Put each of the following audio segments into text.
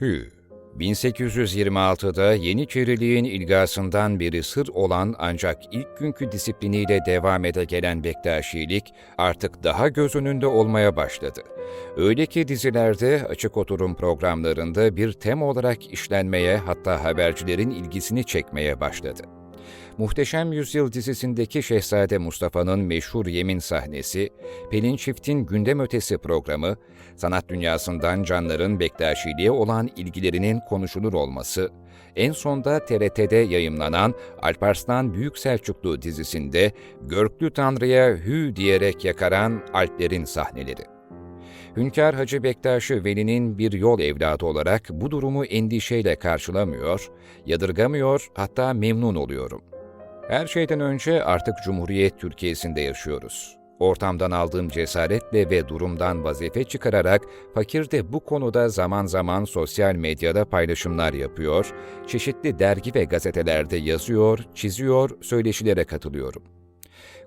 Hü 1826'da Yeniçeriliğin ilgasından beri sır olan ancak ilk günkü disipliniyle devam ede gelen Bektaşilik artık daha göz önünde olmaya başladı. Öyle ki dizilerde açık oturum programlarında bir tem olarak işlenmeye hatta habercilerin ilgisini çekmeye başladı. Muhteşem Yüzyıl dizisindeki Şehzade Mustafa'nın meşhur yemin sahnesi, Pelin Çift'in gündem ötesi programı, sanat dünyasından canların Bektaşiliğe olan ilgilerinin konuşulur olması, en sonda TRT'de yayımlanan Alparslan Büyük Selçuklu dizisinde Görklü Tanrı'ya hü diyerek yakaran Alplerin sahneleri. Hünkâr Hacı Bektaş'ı Veli'nin bir yol evladı olarak bu durumu endişeyle karşılamıyor, yadırgamıyor hatta memnun oluyorum. Her şeyden önce artık Cumhuriyet Türkiye'sinde yaşıyoruz. Ortamdan aldığım cesaretle ve durumdan vazife çıkararak fakir de bu konuda zaman zaman sosyal medyada paylaşımlar yapıyor, çeşitli dergi ve gazetelerde yazıyor, çiziyor, söyleşilere katılıyorum.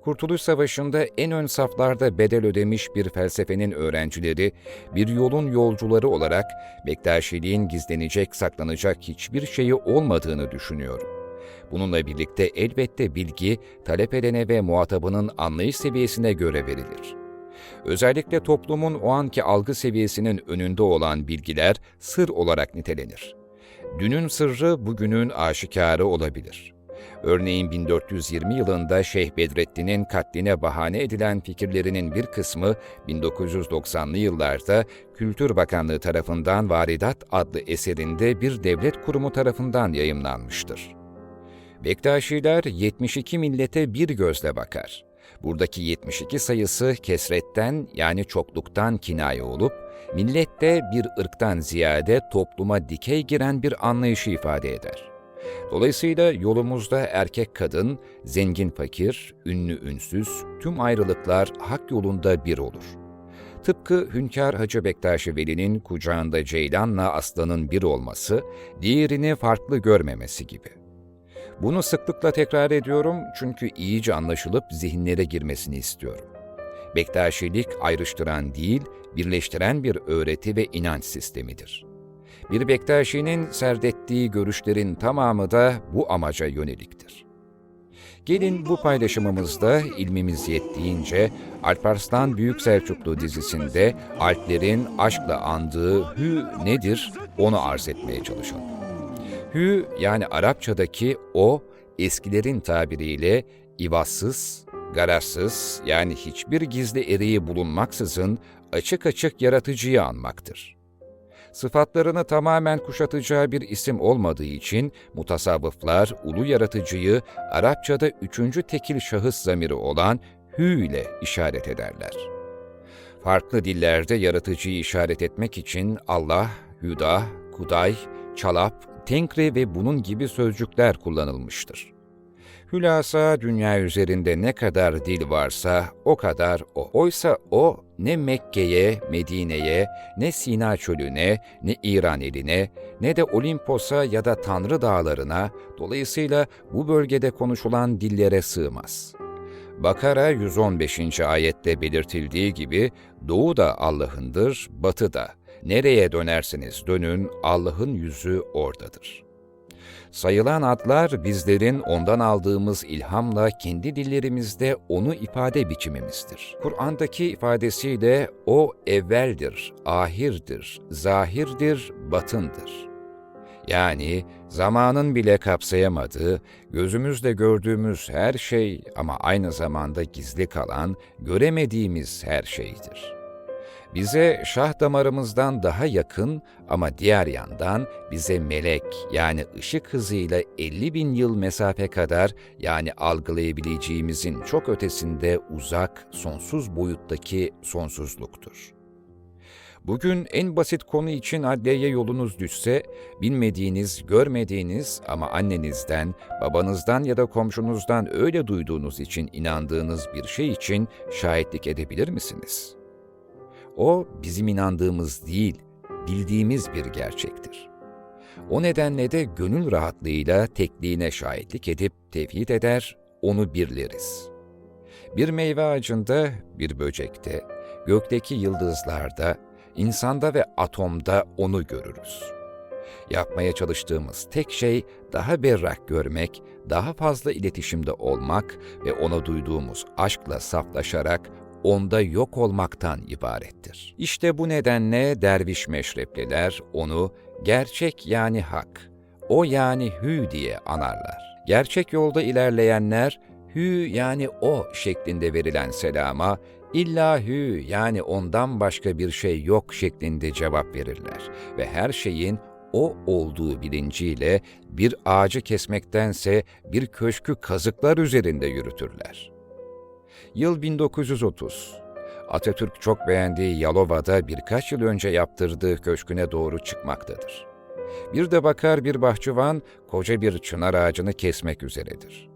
Kurtuluş Savaşı'nda en ön saflarda bedel ödemiş bir felsefenin öğrencileri, bir yolun yolcuları olarak Bektaşiliğin gizlenecek, saklanacak hiçbir şeyi olmadığını düşünüyorum. Bununla birlikte elbette bilgi, talep edene ve muhatabının anlayış seviyesine göre verilir. Özellikle toplumun o anki algı seviyesinin önünde olan bilgiler sır olarak nitelenir. Dünün sırrı bugünün aşikarı olabilir. Örneğin 1420 yılında Şeyh Bedrettin'in katline bahane edilen fikirlerinin bir kısmı 1990'lı yıllarda Kültür Bakanlığı tarafından Varidat adlı eserinde bir devlet kurumu tarafından yayımlanmıştır. Bektaşiler 72 millete bir gözle bakar. Buradaki 72 sayısı kesretten yani çokluktan kinaye olup, millette bir ırktan ziyade topluma dikey giren bir anlayışı ifade eder. Dolayısıyla yolumuzda erkek kadın, zengin fakir, ünlü ünsüz, tüm ayrılıklar hak yolunda bir olur. Tıpkı Hünkâr Hacı Bektaşi Veli'nin kucağında Ceylan'la aslanın bir olması, diğerini farklı görmemesi gibi. Bunu sıklıkla tekrar ediyorum çünkü iyice anlaşılıp zihinlere girmesini istiyorum. Bektaşilik ayrıştıran değil, birleştiren bir öğreti ve inanç sistemidir. Bir Bektaşi'nin serdettiği görüşlerin tamamı da bu amaca yöneliktir. Gelin bu paylaşımımızda ilmimiz yettiğince Alparslan Büyük Selçuklu dizisinde Alplerin aşkla andığı hü nedir onu arz etmeye çalışalım. Hü yani Arapçadaki o eskilerin tabiriyle ivazsız, garazsız yani hiçbir gizli eriği bulunmaksızın açık açık yaratıcıyı anmaktır. Sıfatlarını tamamen kuşatacağı bir isim olmadığı için mutasavvıflar ulu yaratıcıyı Arapçada üçüncü tekil şahıs zamiri olan hü ile işaret ederler. Farklı dillerde yaratıcıyı işaret etmek için Allah, Hüda, Kuday, Çalap, Tenkri ve bunun gibi sözcükler kullanılmıştır. Hülasa dünya üzerinde ne kadar dil varsa o kadar o. Oysa o ne Mekke'ye, Medine'ye, ne Sina çölüne, ne İran eline, ne de Olimpos'a ya da Tanrı dağlarına, dolayısıyla bu bölgede konuşulan dillere sığmaz. Bakara 115. ayette belirtildiği gibi doğu da Allah'ındır, batı da. Nereye dönerseniz dönün Allah'ın yüzü oradadır. Sayılan adlar bizlerin ondan aldığımız ilhamla kendi dillerimizde onu ifade biçimimizdir. Kur'an'daki ifadesiyle o evveldir, ahirdir, zahirdir, batındır. Yani zamanın bile kapsayamadığı, gözümüzle gördüğümüz her şey ama aynı zamanda gizli kalan, göremediğimiz her şeydir.'' Bize şah damarımızdan daha yakın ama diğer yandan bize melek yani ışık hızıyla 50 bin yıl mesafe kadar yani algılayabileceğimizin çok ötesinde uzak, sonsuz boyuttaki sonsuzluktur. Bugün en basit konu için adliyeye yolunuz düşse, bilmediğiniz, görmediğiniz ama annenizden, babanızdan ya da komşunuzdan öyle duyduğunuz için inandığınız bir şey için şahitlik edebilir misiniz?'' O bizim inandığımız değil, bildiğimiz bir gerçektir. O nedenle de gönül rahatlığıyla tekliğine şahitlik edip tevhid eder, onu birleriz. Bir meyve ağacında, bir böcekte, gökteki yıldızlarda, insanda ve atomda onu görürüz. Yapmaya çalıştığımız tek şey daha berrak görmek, daha fazla iletişimde olmak ve ona duyduğumuz aşkla saflaşarak onda yok olmaktan ibarettir. İşte bu nedenle derviş meşrepliler onu gerçek yani hak, o yani hü diye anarlar. Gerçek yolda ilerleyenler hü yani o şeklinde verilen selama illa hü yani ondan başka bir şey yok şeklinde cevap verirler ve her şeyin o olduğu bilinciyle bir ağacı kesmektense bir köşkü kazıklar üzerinde yürütürler. Yıl 1930. Atatürk çok beğendiği Yalova'da birkaç yıl önce yaptırdığı köşküne doğru çıkmaktadır. Bir de bakar bir bahçıvan koca bir çınar ağacını kesmek üzeredir.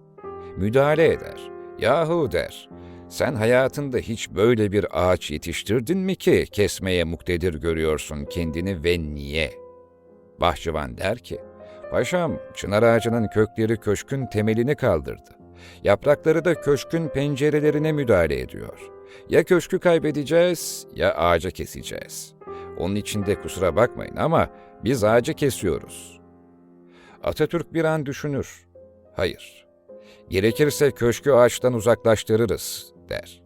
Müdahale eder. Yahu der, sen hayatında hiç böyle bir ağaç yetiştirdin mi ki kesmeye muktedir görüyorsun kendini ve niye? Bahçıvan der ki, Paşam, çınar ağacının kökleri köşkün temelini kaldırdı. Yaprakları da köşkün pencerelerine müdahale ediyor. Ya köşkü kaybedeceğiz ya ağacı keseceğiz. Onun için de kusura bakmayın ama biz ağacı kesiyoruz. Atatürk bir an düşünür. Hayır. Gerekirse köşkü ağaçtan uzaklaştırırız der.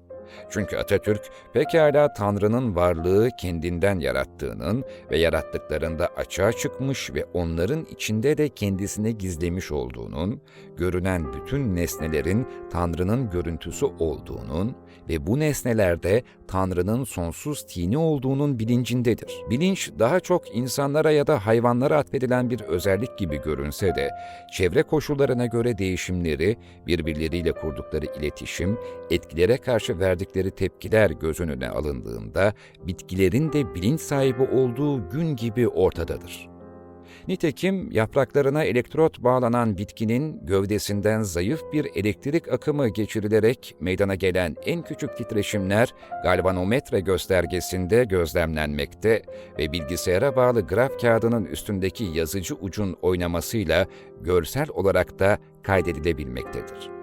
Çünkü Atatürk pekala Tanrı'nın varlığı kendinden yarattığının ve yarattıklarında açığa çıkmış ve onların içinde de kendisine gizlemiş olduğunun, görünen bütün nesnelerin Tanrı'nın görüntüsü olduğunun ve bu nesnelerde Tanrı'nın sonsuz tini olduğunun bilincindedir. Bilinç daha çok insanlara ya da hayvanlara atfedilen bir özellik gibi görünse de, çevre koşullarına göre değişimleri, birbirleriyle kurdukları iletişim, etkilere karşı verdikleri tepkiler göz önüne alındığında, bitkilerin de bilinç sahibi olduğu gün gibi ortadadır. Nitekim yapraklarına elektrot bağlanan bitkinin gövdesinden zayıf bir elektrik akımı geçirilerek meydana gelen en küçük titreşimler galvanometre göstergesinde gözlemlenmekte ve bilgisayara bağlı graf kağıdının üstündeki yazıcı ucun oynamasıyla görsel olarak da kaydedilebilmektedir.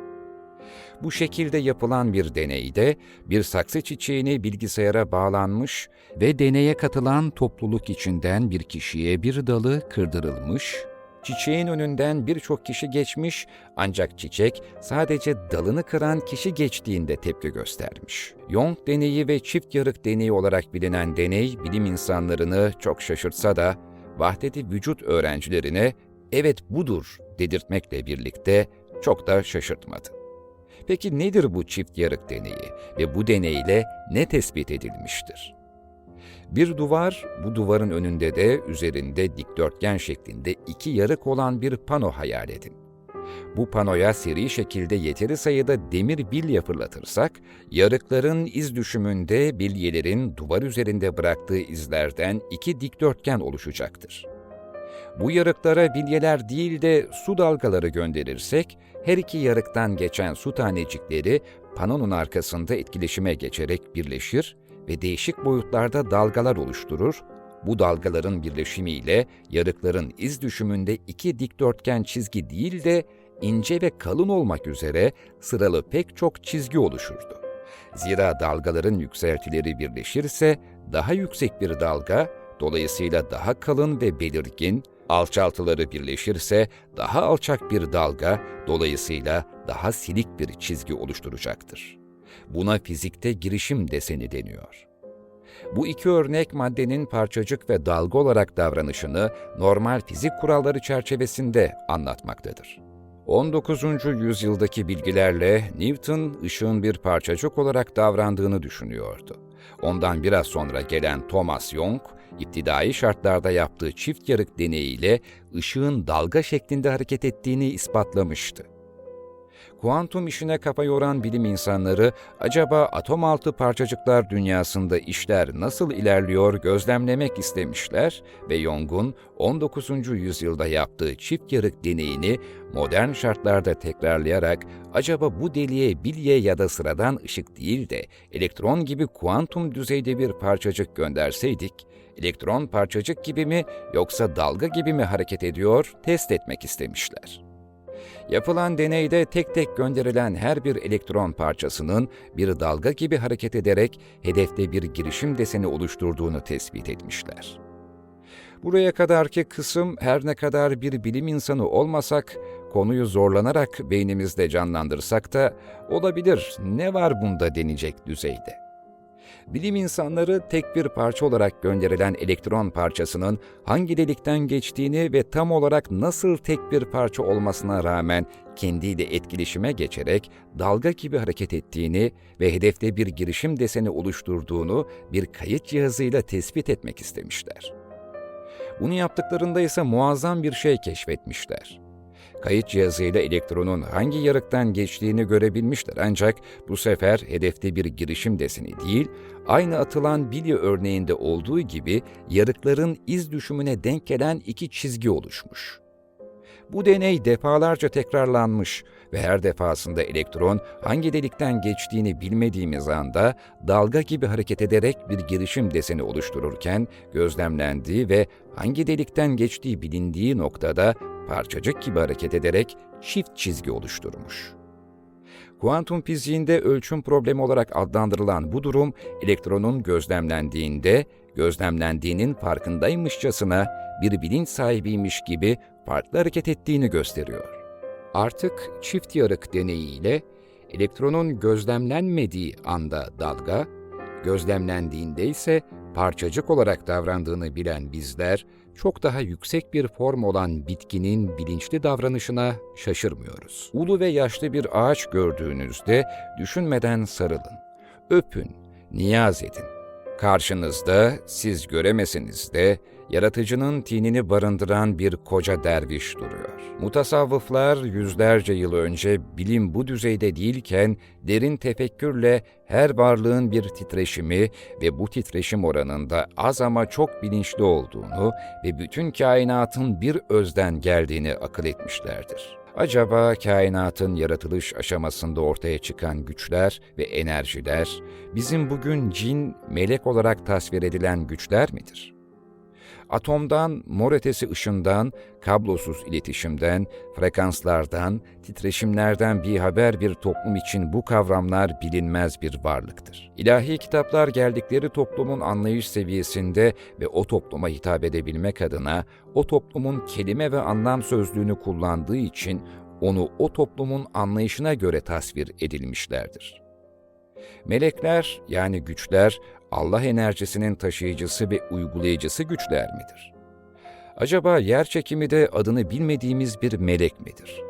Bu şekilde yapılan bir deneyde bir saksı çiçeğini bilgisayara bağlanmış ve deneye katılan topluluk içinden bir kişiye bir dalı kırdırılmış, çiçeğin önünden birçok kişi geçmiş ancak çiçek sadece dalını kıran kişi geçtiğinde tepki göstermiş. Young deneyi ve çift yarık deneyi olarak bilinen deney bilim insanlarını çok şaşırtsa da vahdeti vücut öğrencilerine evet budur dedirtmekle birlikte çok da şaşırtmadı. Peki nedir bu çift yarık deneyi ve bu deneyle ne tespit edilmiştir? Bir duvar, bu duvarın önünde de üzerinde dikdörtgen şeklinde iki yarık olan bir pano hayal edin. Bu panoya seri şekilde yeteri sayıda demir bilye fırlatırsak, yarıkların iz düşümünde bilyelerin duvar üzerinde bıraktığı izlerden iki dikdörtgen oluşacaktır. Bu yarıklara bilyeler değil de su dalgaları gönderirsek, her iki yarıktan geçen su tanecikleri panonun arkasında etkileşime geçerek birleşir ve değişik boyutlarda dalgalar oluşturur. Bu dalgaların birleşimiyle yarıkların iz düşümünde iki dikdörtgen çizgi değil de ince ve kalın olmak üzere sıralı pek çok çizgi oluşurdu. Zira dalgaların yükseltileri birleşirse daha yüksek bir dalga, dolayısıyla daha kalın ve belirgin, Alçaltıları birleşirse daha alçak bir dalga, dolayısıyla daha silik bir çizgi oluşturacaktır. Buna fizikte girişim deseni deniyor. Bu iki örnek maddenin parçacık ve dalga olarak davranışını normal fizik kuralları çerçevesinde anlatmaktadır. 19. yüzyıldaki bilgilerle Newton ışığın bir parçacık olarak davrandığını düşünüyordu. Ondan biraz sonra gelen Thomas Young, iptidai şartlarda yaptığı çift yarık deneyiyle ışığın dalga şeklinde hareket ettiğini ispatlamıştı. Kuantum işine kafa yoran bilim insanları acaba atom altı parçacıklar dünyasında işler nasıl ilerliyor gözlemlemek istemişler ve Young'un 19. yüzyılda yaptığı çift yarık deneyini modern şartlarda tekrarlayarak acaba bu deliğe bilye ya da sıradan ışık değil de elektron gibi kuantum düzeyde bir parçacık gönderseydik, elektron parçacık gibi mi yoksa dalga gibi mi hareket ediyor test etmek istemişler. Yapılan deneyde tek tek gönderilen her bir elektron parçasının bir dalga gibi hareket ederek hedefte bir girişim deseni oluşturduğunu tespit etmişler. Buraya kadarki kısım her ne kadar bir bilim insanı olmasak, konuyu zorlanarak beynimizde canlandırsak da olabilir, ne var bunda denecek düzeyde. Bilim insanları tek bir parça olarak gönderilen elektron parçasının hangi delikten geçtiğini ve tam olarak nasıl tek bir parça olmasına rağmen kendiyle etkileşime geçerek dalga gibi hareket ettiğini ve hedefte bir girişim deseni oluşturduğunu bir kayıt cihazıyla tespit etmek istemişler. Bunu yaptıklarında ise muazzam bir şey keşfetmişler. Kayıt cihazıyla elektronun hangi yarıktan geçtiğini görebilmişler ancak bu sefer hedefte bir girişim deseni değil, aynı atılan bilye örneğinde olduğu gibi yarıkların iz düşümüne denk gelen iki çizgi oluşmuş. Bu deney defalarca tekrarlanmış ve her defasında elektron hangi delikten geçtiğini bilmediğimiz anda dalga gibi hareket ederek bir girişim deseni oluştururken gözlemlendiği ve hangi delikten geçtiği bilindiği noktada parçacık gibi hareket ederek çift çizgi oluşturmuş. Kuantum fiziğinde ölçüm problemi olarak adlandırılan bu durum elektronun gözlemlendiğinde gözlemlendiğinin farkındaymışçasına bir bilinç sahibiymiş gibi farklı hareket ettiğini gösteriyor. Artık çift yarık deneyiyle elektronun gözlemlenmediği anda dalga, gözlemlendiğinde ise parçacık olarak davrandığını bilen bizler, çok daha yüksek bir form olan bitkinin bilinçli davranışına şaşırmıyoruz. Ulu ve yaşlı bir ağaç gördüğünüzde düşünmeden sarılın, öpün, niyaz edin. Karşınızda siz göremesiniz de yaratıcının tinini barındıran bir koca derviş duruyor. Mutasavvıflar yüzlerce yıl önce bilim bu düzeyde değilken derin tefekkürle her varlığın bir titreşimi ve bu titreşim oranında az ama çok bilinçli olduğunu ve bütün kainatın bir özden geldiğini akıl etmişlerdir. Acaba kainatın yaratılış aşamasında ortaya çıkan güçler ve enerjiler bizim bugün cin, melek olarak tasvir edilen güçler midir? Atomdan, mor ötesi ışından, kablosuz iletişimden, frekanslardan, titreşimlerden bir haber bir toplum için bu kavramlar bilinmez bir varlıktır. İlahi kitaplar geldikleri toplumun anlayış seviyesinde ve o topluma hitap edebilmek adına o toplumun kelime ve anlam sözlüğünü kullandığı için onu o toplumun anlayışına göre tasvir edilmişlerdir. Melekler yani güçler Allah enerjisinin taşıyıcısı ve uygulayıcısı güçler midir? Acaba yer çekimi de adını bilmediğimiz bir melek midir?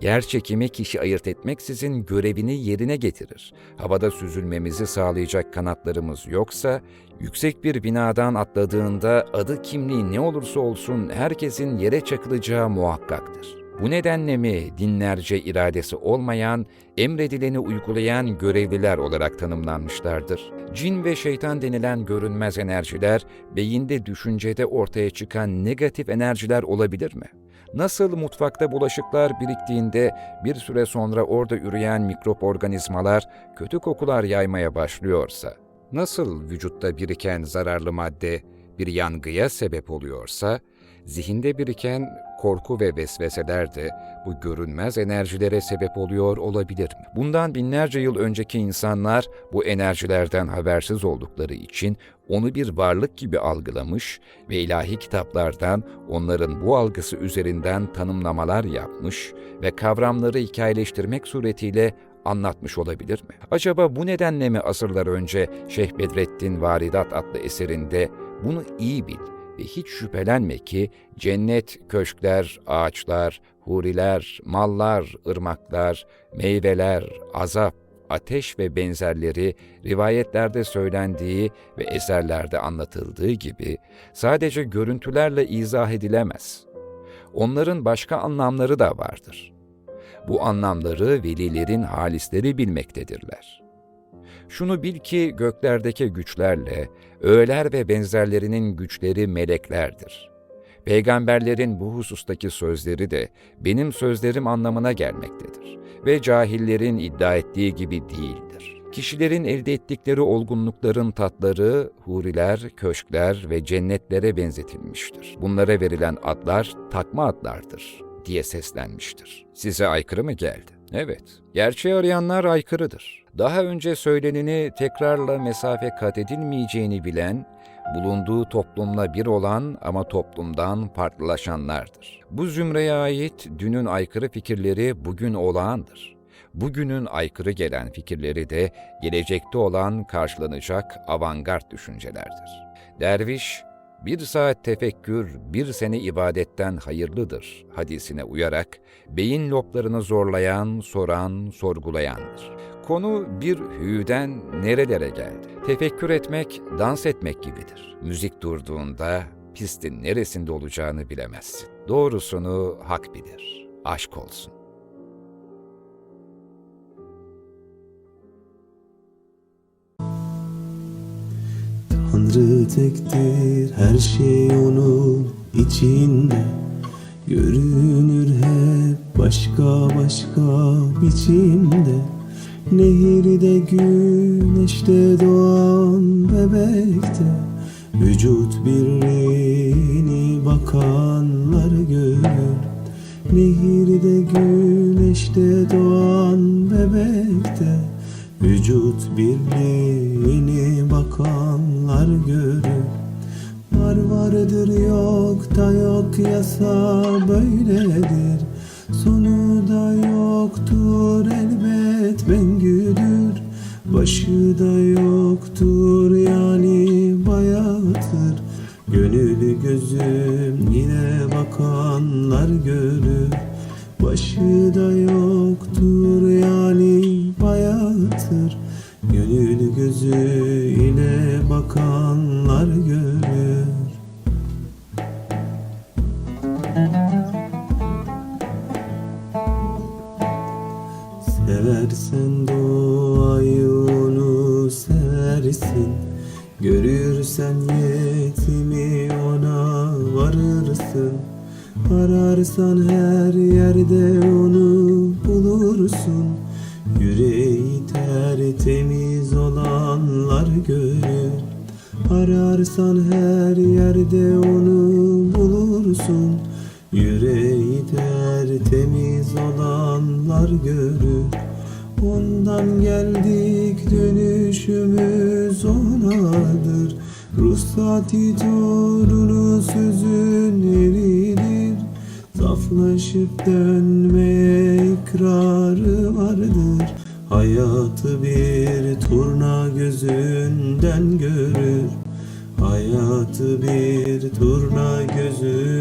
Yer çekimi kişi ayırt etmeksizin görevini yerine getirir. Havada süzülmemizi sağlayacak kanatlarımız yoksa, yüksek bir binadan atladığında adı kimliği ne olursa olsun herkesin yere çakılacağı muhakkaktır. Bu nedenle mi dinlerce iradesi olmayan, emredileni uygulayan görevliler olarak tanımlanmışlardır? Cin ve şeytan denilen görünmez enerjiler, beyinde düşüncede ortaya çıkan negatif enerjiler olabilir mi? Nasıl mutfakta bulaşıklar biriktiğinde bir süre sonra orada üreyen mikrop organizmalar kötü kokular yaymaya başlıyorsa, nasıl vücutta biriken zararlı madde bir yangıya sebep oluyorsa, zihinde biriken korku ve vesveseler de bu görünmez enerjilere sebep oluyor olabilir mi? Bundan binlerce yıl önceki insanlar bu enerjilerden habersiz oldukları için onu bir varlık gibi algılamış ve ilahi kitaplardan onların bu algısı üzerinden tanımlamalar yapmış ve kavramları hikayeleştirmek suretiyle anlatmış olabilir mi? Acaba bu nedenle mi asırlar önce Şeyh Bedrettin Varidat adlı eserinde bunu iyi bil, ve hiç şüphelenme ki cennet, köşkler, ağaçlar, huriler, mallar, ırmaklar, meyveler, azap, ateş ve benzerleri rivayetlerde söylendiği ve eserlerde anlatıldığı gibi sadece görüntülerle izah edilemez. Onların başka anlamları da vardır. Bu anlamları velilerin halisleri bilmektedirler.'' Şunu bil ki göklerdeki güçlerle, öğeler ve benzerlerinin güçleri meleklerdir. Peygamberlerin bu husustaki sözleri de benim sözlerim anlamına gelmektedir ve cahillerin iddia ettiği gibi değildir. Kişilerin elde ettikleri olgunlukların tatları, huriler, köşkler ve cennetlere benzetilmiştir. Bunlara verilen adlar takma adlardır diye seslenmiştir. Size aykırı mı geldi? Evet, gerçeği arayanlar aykırıdır. Daha önce söyleneni tekrarla mesafe kat edilmeyeceğini bilen, bulunduğu toplumla bir olan ama toplumdan farklılaşanlardır. Bu zümreye ait dünün aykırı fikirleri bugün olağandır. Bugünün aykırı gelen fikirleri de gelecekte olan karşılanacak avantgard düşüncelerdir. Derviş, bir saat tefekkür, bir sene ibadetten hayırlıdır hadisine uyarak beyin loblarını zorlayan, soran, sorgulayandır. Konu bir hüden nerelere geldi? Tefekkür etmek, dans etmek gibidir. Müzik durduğunda pistin neresinde olacağını bilemezsin. Doğrusunu hak bilir. Aşk olsun. Tanrı tektir her şey onun içinde. Görünür hep başka başka biçimde. Nehirde güneşte doğan bebekte. Vücut birliğini bakanlar görür. Nehirde güneşte doğan bebekte. Vücut birliğini Var vardır yok da yok yasa böyledir. Sonu da yoktur elbet bengüdür Başı da yoktur yani bayattır Gönül gözüm yine bakanlar görür. Başı da yoktur yani bayattır Gönül gözü ile bakanlar Seversen doğayı onu seversin Görürsen yetimi ona varırsın. Ararsan her yerde onu bulursun. Yüreği tertemiz olanlar görür. Ararsan her yerde onu bulursun. Yüreği tertemiz olanlar görür Ondan geldik dönüşümüz onadır. Ruhsati torunu sözün eridir Saflaşıp dönmeye ikrarı vardır. Hayatı bir turna gözünden görür. Hayatı bir turna gözünden